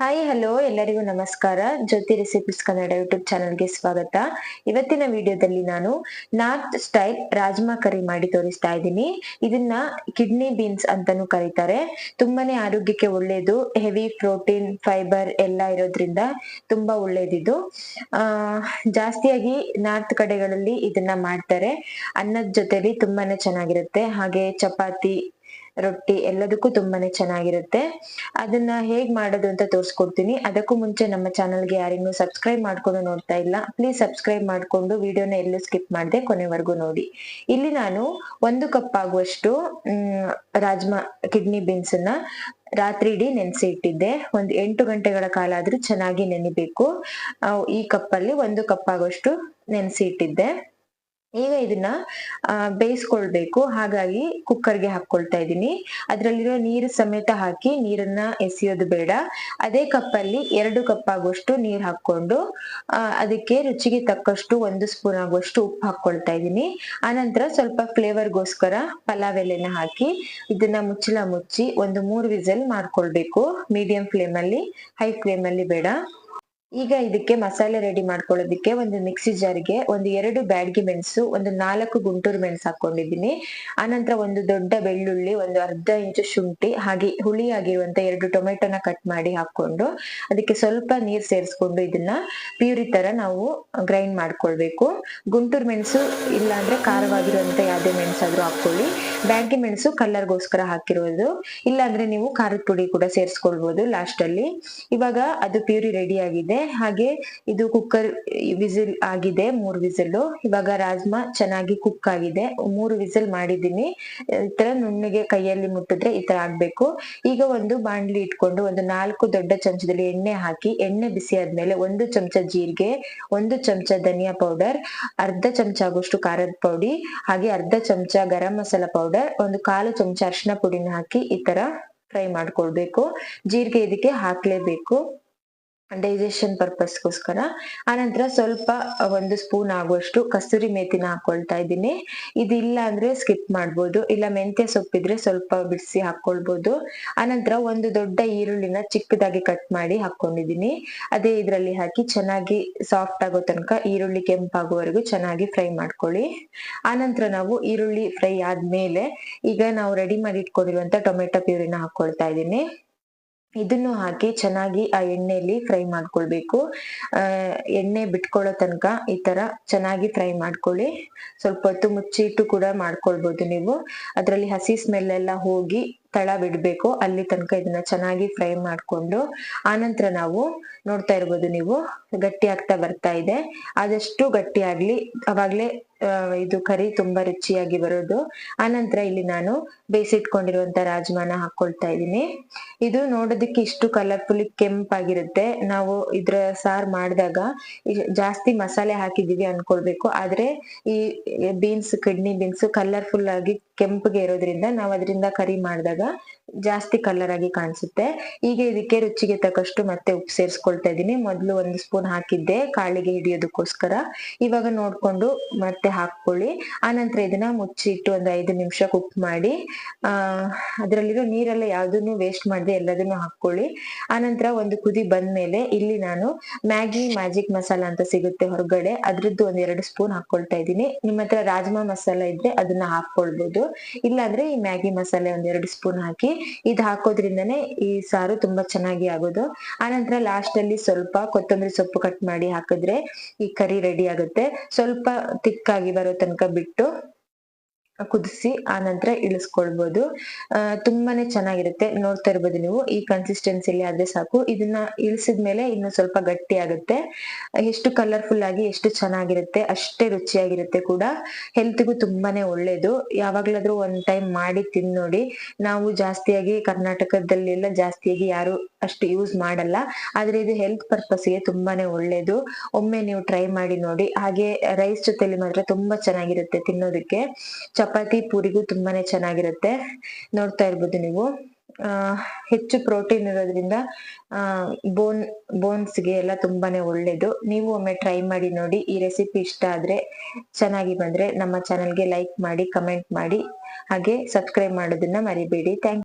Hi hello ಎಲ್ಲರಿಗೂ ನಮಸ್ಕಾರ. ಜ್ಯೋತಿ recipes Kannada YouTube ಚಾನಲ್ಗೆ ಸ್ವಾಗತ. ಇವತ್ತಿನ ವಿಡಿಯೋದಲ್ಲಿ ನಾನು ನಾರ್ತ್ ಸ್ಟೈಲ್ ರಾಜ್ಮಾ ಕರಿ ಮಾಡಿ ತೋರಿಸ್ತಾ ಇದ್ದೀನಿ. ಇದನ್ನ ಕಿಡ್ನಿ ಬೀನ್ಸ್ ಅಂತಾನೂ ಕರೀತಾರೆ. ತುಂಬಾನೇ ಆರೋಗ್ಯಕ್ಕೆ ಒಳ್ಳೇದು. ಹೆವಿ ಪ್ರೋಟೀನ್ ಫೈಬರ್ ಎಲ್ಲ ಇರೋದ್ರಿಂದ ತುಂಬಾ ಒಳ್ಳೇದಿದು. ಆ, ಜಾಸ್ತಿಯಾಗಿ ನಾರ್ತ್ ಕಡೆಗಳಲ್ಲಿ ಇದನ್ನ ಮಾಡ್ತಾರೆ. ಅನ್ನದ ಜೊತೆಲಿ ತುಂಬಾನೇ ಚೆನ್ನಾಗಿರುತ್ತೆ. ಹಾಗೆ ಚಪಾತಿ ರೊಟ್ಟಿ ಎಲ್ಲದಕ್ಕೂ ತುಂಬಾನೇ ಚೆನ್ನಾಗಿರುತ್ತೆ. ಅದನ್ನ ಹೇಗ್ ಮಾಡೋದು ಅಂತ ತೋರಿಸ್ಕೊಡ್ತೀನಿ. ಅದಕ್ಕೂ ಮುಂಚೆ ನಮ್ಮ ಚಾನಲ್ಗೆ ಯಾರಿನ್ನೂ ಸಬ್ಸ್ಕ್ರೈಬ್ ಮಾಡ್ಕೊಂಡು ನೋಡ್ತಾ ಇಲ್ಲ, ಪ್ಲೀಸ್ ಸಬ್ಸ್ಕ್ರೈಬ್ ಮಾಡ್ಕೊಂಡು ವಿಡಿಯೋನ ಎಲ್ಲೂ ಸ್ಕಿಪ್ ಮಾಡದೆ ಕೊನೆವರೆಗೂ ನೋಡಿ. ಇಲ್ಲಿ ನಾನು ಒಂದು ಕಪ್ ಆಗುವಷ್ಟು ರಾಜ್ಮಾ ಕಿಡ್ನಿ ಬೀನ್ಸ್ ಅನ್ನ ರಾತ್ರಿ ಇಡೀ ನೆನೆಸಿ ಇಟ್ಟಿದ್ದೆ ಒಂದು ಎಂಟು ಗಂಟೆಗಳ ಕಾಲ ಆದ್ರೂ ಚೆನ್ನಾಗಿ ನೆನಿಬೇಕು. ಈ ಕಪ್ಪಲ್ಲಿ ಒಂದು ಕಪ್ ಆಗುವಷ್ಟು ನೆನೆಸಿ ಇಟ್ಟಿದ್ದೆ ಈಗ ಇದನ್ನ ಬೇಯಿಸ್ಕೊಳ್ಬೇಕು. ಹಾಗಾಗಿ ಕುಕ್ಕರ್ಗೆ ಹಾಕೊಳ್ತಾ ಇದ್ದೀನಿ. ಅದ್ರಲ್ಲಿರೋ ನೀರು ಸಮೇತ ಹಾಕಿ ನೀರನ್ನ ಎಸೆಯೋದು ಬೇಡ. ಅದೇ ಕಪ್ಪಲ್ಲಿ ಎರಡು ಕಪ್ ಆಗುವಷ್ಟು ನೀರ್ ಹಾಕೊಂಡು ಅದಕ್ಕೆ ರುಚಿಗೆ ತಕ್ಕಷ್ಟು ಒಂದು ಸ್ಪೂನ್ ಆಗುವಷ್ಟು ಉಪ್ಪು ಹಾಕೊಳ್ತಾ ಇದ್ದೀನಿ. ಆನಂತರ ಸ್ವಲ್ಪ ಫ್ಲೇವರ್ಗೋಸ್ಕರ ಪಲಾವ್ ಎಲೆನ ಹಾಕಿ ಇದನ್ನ ಮುಚ್ಚಲ ಮುಚ್ಚಿ ಒಂದು ಮೂರು ವಿಸಲ್ ಮಾಡ್ಕೊಳ್ಬೇಕು. ಮೀಡಿಯಂ ಫ್ಲೇಮ್ ಅಲ್ಲಿ ಹೈ ಫ್ಲೇಮ್ ಅಲ್ಲಿ ಬೇಡ. ಈಗ ಇದಕ್ಕೆ ಮಸಾಲೆ ರೆಡಿ ಮಾಡ್ಕೊಳ್ಳೋದಿಕ್ಕೆ ಒಂದು ಮಿಕ್ಸಿ ಜಾರ್ಗೆ ಒಂದು ಎರಡು ಬ್ಯಾಡ್ಗಿ ಮೆಣಸು, ಒಂದು ನಾಲ್ಕು ಗುಂಟೂರು ಮೆಣಸು ಹಾಕೊಂಡಿದ್ದೀನಿ ಆನಂತರ ಒಂದು ದೊಡ್ಡ ಬೆಳ್ಳುಳ್ಳಿ, ಒಂದು ಅರ್ಧ ಇಂಚು ಶುಂಠಿ, ಹಾಗೆ ಹುಳಿ ಆಗಿರುವಂತ ಎರಡು ಟೊಮೆಟೊನ ಕಟ್ ಮಾಡಿ ಹಾಕೊಂಡು ಅದಕ್ಕೆ ಸ್ವಲ್ಪ ನೀರ್ ಸೇರಿಸ್ಕೊಂಡು ಇದನ್ನ ಪ್ಯೂರಿ ತರ ನಾವು ಗ್ರೈಂಡ್ ಮಾಡ್ಕೊಳ್ಬೇಕು. ಗುಂಟೂರು ಮೆಣಸು ಇಲ್ಲಾಂದ್ರೆ ಖಾರವಾಗಿರುವಂತ ಯಾವ್ದೇ ಮೆಣಸಾದ್ರೂ ಹಾಕೊಳ್ಳಿ ಬ್ಯಾಡ್ಗಿ ಮೆಣಸು ಕಲ್ಲರ್ಗೋಸ್ಕರ ಹಾಕಿರೋದು. ಇಲ್ಲ ಅಂದ್ರೆ ನೀವು ಖಾರದ ಪುಡಿ ಕೂಡ ಸೇರಿಸ್ಕೊಳ್ಬಹುದು ಲಾಸ್ಟ್ ಅಲ್ಲಿ. ಇವಾಗ ಅದು ಪ್ಯೂರಿ ರೆಡಿ ಆಗಿದೆ. ಹಾಗೆ ಇದು ಕುಕ್ಕರ್ ವಿಸಿಲ್ ಆಗಿದೆ, ಮೂರ್ ವಿಸಿಲ್. ಇವಾಗ ರಾಜ್ಮಾ ಚೆನ್ನಾಗಿ ಕುಕ್ ಆಗಿದೆ. ಮೂರು ವಿಸಿಲ್ ಮಾಡಿದ್ದೀನಿ. ಈ ತರ ನುಣ್ಣಗೆ ಕೈಯಲ್ಲಿ ಮುಟ್ಟಿದ್ರೆ ಈ ತರ ಆಗ್ಬೇಕು. ಈಗ ಒಂದು ಬಾಂಡ್ಲಿ ಇಟ್ಕೊಂಡು ಒಂದು ನಾಲ್ಕು ದೊಡ್ಡ ಚಮಚದಲ್ಲಿ ಎಣ್ಣೆ ಹಾಕಿ, ಎಣ್ಣೆ ಬಿಸಿ ಆದ್ಮೇಲೆ ಒಂದು ಚಮಚ ಜೀರಿಗೆ, ಒಂದು ಚಮಚ ಧನಿಯಾ ಪೌಡರ್ ಅರ್ಧ ಚಮಚ ಆಗೋಷ್ಟು ಖಾರದ ಪೌಡಿ, ಹಾಗೆ ಅರ್ಧ ಚಮಚ ಗರಂ ಮಸಾಲ ಪೌಡರ್ ಒಂದು ಕಾಲು ಚಮಚ ಅರಿಶಿನ ಪುಡಿನ ಹಾಕಿ ಈ ತರ ಫ್ರೈ ಮಾಡ್ಕೊಳ್ಬೇಕು. ಜೀರಿಗೆ ಇದಕ್ಕೆ ಹಾಕ್ಲೇಬೇಕು. ಡೈಜೆಷನ್ ಪರ್ಪಸ್ಗೋಸ್ಕರ ಆನಂತರ ಸ್ವಲ್ಪ ಒಂದು ಸ್ಪೂನ್ ಆಗುವಷ್ಟು ಕಸ್ತೂರಿ ಮೇಥಿನ ಹಾಕೊಳ್ತಾ ಇದ್ದೀನಿ. ಇದಿಲ್ಲ ಅಂದ್ರೆ ಸ್ಕಿಪ್ ಮಾಡ್ಬೋದು. ಇಲ್ಲ ಮೆಂತ್ಯ ಸೊಪ್ಪಿದ್ರೆ ಸ್ವಲ್ಪ ಬಿಡಿಸಿ ಹಾಕೊಳ್ಬೋದು. ಆನಂತರ ಒಂದು ದೊಡ್ಡ ಈರುಳ್ಳಿನ ಚಿಕ್ಕದಾಗಿ ಕಟ್ ಮಾಡಿ ಹಾಕೊಂಡಿದ್ದೀನಿ. ಅದೇ ಇದರಲ್ಲಿ ಹಾಕಿ ಚೆನ್ನಾಗಿ ಸಾಫ್ಟ್ ಆಗೋ ತನಕ ಈರುಳ್ಳಿ ಕೆಂಪಾಗುವವರೆಗೂ ಚೆನ್ನಾಗಿ ಫ್ರೈ ಮಾಡ್ಕೊಳ್ಳಿ. ಆನಂತರ ನಾವು ಈರುಳ್ಳಿ ಫ್ರೈ ಆದ್ಮೇಲೆ ಈಗ ನಾವು ರೆಡಿ ಮಾಡಿ ಇಟ್ಕೊಂಡಿರುವಂತ ಟೊಮೆಟೊ ಪ್ಯೂರಿನ ಹಾಕೊಳ್ತಾ ಇದ್ದೀನಿ. ಇದನ್ನು ಹಾಕಿ ಚೆನ್ನಾಗಿ ಆ ಎಣ್ಣೆಯಲ್ಲಿ ಫ್ರೈ ಮಾಡ್ಕೊಳ್ಬೇಕು. ಎಣ್ಣೆ ಬಿಟ್ಕೊಳ್ಳೋ ತನಕ ಈ ತರ ಚೆನ್ನಾಗಿ ಫ್ರೈ ಮಾಡ್ಕೊಳ್ಳಿ. ಸ್ವಲ್ಪ ಹೊತ್ತು ಮುಚ್ಚಿಟ್ಟು ಕೂಡ ಮಾಡ್ಕೊಳ್ಬಹುದು ನೀವು. ಅದರಲ್ಲಿ ಹಸಿ ಸ್ಮೆಲ್ ಎಲ್ಲ ಹೋಗಿ ತಳ ಬಿಡ್ಬೇಕು. ಅಲ್ಲಿ ತನಕ ಇದನ್ನ ಚೆನ್ನಾಗಿ ಫ್ರೈ ಮಾಡ್ಕೊಂಡು, ಆನಂತರ ನಾವು ನೋಡ್ತಾ ಇರ್ಬೋದು ನೀವು, ಗಟ್ಟಿ ಆಗ್ತಾ ಬರ್ತಾ ಇದೆ. ಆದಷ್ಟು ಗಟ್ಟಿ ಆಗ್ಲಿ, ಅವಾಗ್ಲೇ ಇದು ಕರಿ ತುಂಬಾ ರುಚಿಯಾಗಿ ಬರೋದು. ಆನಂತರ ಇಲ್ಲಿ ನಾನು ಬೇಯಿಸಿಟ್ಕೊಂಡಿರುವಂತ ರಾಜ್ಮಾನ ಹಾಕೊಳ್ತಾ ಇದ್ದೀನಿ. ಇದು ನೋಡೋದಕ್ಕೆ ಇಷ್ಟು ಕಲರ್ಫುಲ್, ಕೆಂಪಾಗಿರುತ್ತೆ. ನಾವು ಇದ್ರ ಸಾರ್ ಮಾಡಿದಾಗ ಜಾಸ್ತಿ ಮಸಾಲೆ ಹಾಕಿದೀವಿ ಅನ್ಕೊಳ್ಬೇಕು. ಆದ್ರೆ ಈ ಬೀನ್ಸ್ ಕಿಡ್ನಿ ಬೀನ್ಸ್ ಕಲರ್ಫುಲ್ ಆಗಿ ಕೆಂಪಗೆ ಇರೋದ್ರಿಂದ ನಾವು ಅದರಿಂದ ಕರಿ ಮಾಡಿದಾಗ arada. ಜಾಸ್ತಿ ಕಲರ್ ಆಗಿ ಕಾಣಿಸುತ್ತೆ. ಈಗ ಇದಕ್ಕೆ ರುಚಿಗೆ ತಕ್ಕಷ್ಟು ಮತ್ತೆ ಉಪ್ಪು ಸೇರಿಸ್ಕೊಳ್ತಾ ಇದ್ದೀನಿ. ಮೊದಲು ಒಂದು ಸ್ಪೂನ್ ಹಾಕಿದ್ದೆ, ಕಾಳಿಗೆ ಹಿಡಿಯೋದಕ್ಕೋಸ್ಕರ. ಇವಾಗ ನೋಡ್ಕೊಂಡು ಮತ್ತೆ ಹಾಕೊಳ್ಳಿ ಆನಂತರ ಇದನ್ನ ಮುಚ್ಚಿಟ್ಟು ಒಂದು ಐದು ನಿಮಿಷ ಕುಕ್ ಮಾಡಿ, ಆ, ಅದರಲ್ಲಿರೋ ನೀರೆಲ್ಲ ಯಾವ್ದನ್ನು ವೇಸ್ಟ್ ಮಾಡದೆ ಎಲ್ಲದನ್ನು ಹಾಕೊಳ್ಳಿ ಆನಂತರ ಒಂದು ಕುದಿ ಬಂದ್ಮೇಲೆ ಇಲ್ಲಿ ನಾನು ಮ್ಯಾಗಿ ಮ್ಯಾಜಿಕ್ ಮಸಾಲ ಅಂತ ಸಿಗುತ್ತೆ ಹೊರಗಡೆ. ಅದ್ರದ್ದು ಒಂದ್ ಎರಡು ಸ್ಪೂನ್ ಹಾಕೊಳ್ತಾ ಇದ್ದೀನಿ. ನಿಮ್ಮ ಹತ್ರ ರಾಜ್ಮಾ ಮಸಾಲ ಇದ್ರೆ ಅದನ್ನ ಹಾಕೊಳ್ಬಹುದು ಇಲ್ಲಾಂದ್ರೆ ಈ ಮ್ಯಾಗಿ ಮಸಾಲೆ ಒಂದ್ ಎರಡು ಸ್ಪೂನ್ ಹಾಕಿ ಇದ್ ಹಾಕೋದ್ರಿಂದನೇ ಈ ಸಾರು ತುಂಬಾ ಚೆನ್ನಾಗಿ ಆಗೋದು. ಆನಂತರ ಲಾಸ್ಟ್ ಅಲ್ಲಿ ಸ್ವಲ್ಪ ಕೊತ್ತಂಬರಿ ಸೊಪ್ಪು ಕಟ್ ಮಾಡಿ ಹಾಕಿದ್ರೆ ಈ ಕರಿ ರೆಡಿ ಆಗುತ್ತೆ. ಸ್ವಲ್ಪ ತಿಕ್ಕಾಗಿ ಬರೋ ತನಕ ಬಿಟ್ಟು ಕುದಿಸಿ ಆ ನಂತರ ಇಳಿಸ್ಕೊಳ್ಬಹುದು ಅಹ್ ತುಂಬಾನೇ ಚೆನ್ನಾಗಿರುತ್ತೆ. ನೋಡ್ತಾ ಇರ್ಬೋದು ನೀವು. ಈ ಕನ್ಸಿಸ್ಟೆನ್ಸಿಲಿ ಆದ್ರೆ ಸಾಕು. ಇದನ್ನ ಇಳಿಸಿದ್ಮೇಲೆ ಇನ್ನು ಸ್ವಲ್ಪ ಗಟ್ಟಿ ಆಗುತ್ತೆ. ಎಷ್ಟು ಕಲರ್ಫುಲ್ ಆಗಿ ಎಷ್ಟು ಚೆನ್ನಾಗಿರುತ್ತೆ, ಅಷ್ಟೇ ರುಚಿಯಾಗಿರುತ್ತೆ ಕೂಡ. ಹೆಲ್ತ್ಗೂ ತುಂಬಾನೇ ಒಳ್ಳೇದು. ಯಾವಾಗ್ಲಾದ್ರೂ ಒಂದ್ ಟೈಮ್ ಮಾಡಿ ತಿನ್ನೋಡಿ. ನೋಡಿ ನಾವು ಜಾಸ್ತಿಯಾಗಿ ಕರ್ನಾಟಕದಲ್ಲೆಲ್ಲ ಜಾಸ್ತಿಯಾಗಿ ಯಾರು ಅಷ್ಟು ಯೂಸ್ ಮಾಡಲ್ಲ. ಆದ್ರೆ ಇದು ಹೆಲ್ತ್ ಪರ್ಪಸ್ಗೆ ತುಂಬಾನೇ ಒಳ್ಳೇದು. ಒಮ್ಮೆ ನೀವು ಟ್ರೈ ಮಾಡಿ ನೋಡಿ. ಹಾಗೆ ರೈಸ್ ಜೊತೆಲಿ ಮಾತ್ರ ತುಂಬಾ ಚೆನ್ನಾಗಿರುತ್ತೆ ತಿನ್ನೋದಕ್ಕೆ. ಚಪಾತಿ ಪೂರಿಗೂ ತುಂಬಾನೇ ಚೆನ್ನಾಗಿರುತ್ತೆ. ನೋಡ್ತಾ ಇರ್ಬೋದು ನೀವು. ಹೆಚ್ಚು ಪ್ರೋಟೀನ್ ಇರೋದ್ರಿಂದ ಬೋನ್ ಬೋನ್ಸ್ಗೆ ಎಲ್ಲ ತುಂಬಾನೇ ಒಳ್ಳೇದು. ನೀವು ಒಮ್ಮೆ ಟ್ರೈ ಮಾಡಿ ನೋಡಿ. ಈ ರೆಸಿಪಿ ಇಷ್ಟ ಆದ್ರೆ ಚೆನ್ನಾಗಿ ಬಂದ್ರೆ ನಮ್ಮ ಚಾನಲ್ಗೆ ಲೈಕ್ ಮಾಡಿ ಕಮೆಂಟ್ ಮಾಡಿ. ಹಾಗೆ ಸಬ್ಸ್ಕ್ರೈಬ್ ಮಾಡೋದನ್ನ ಮರಿಬೇಡಿ. ಥ್ಯಾಂಕ್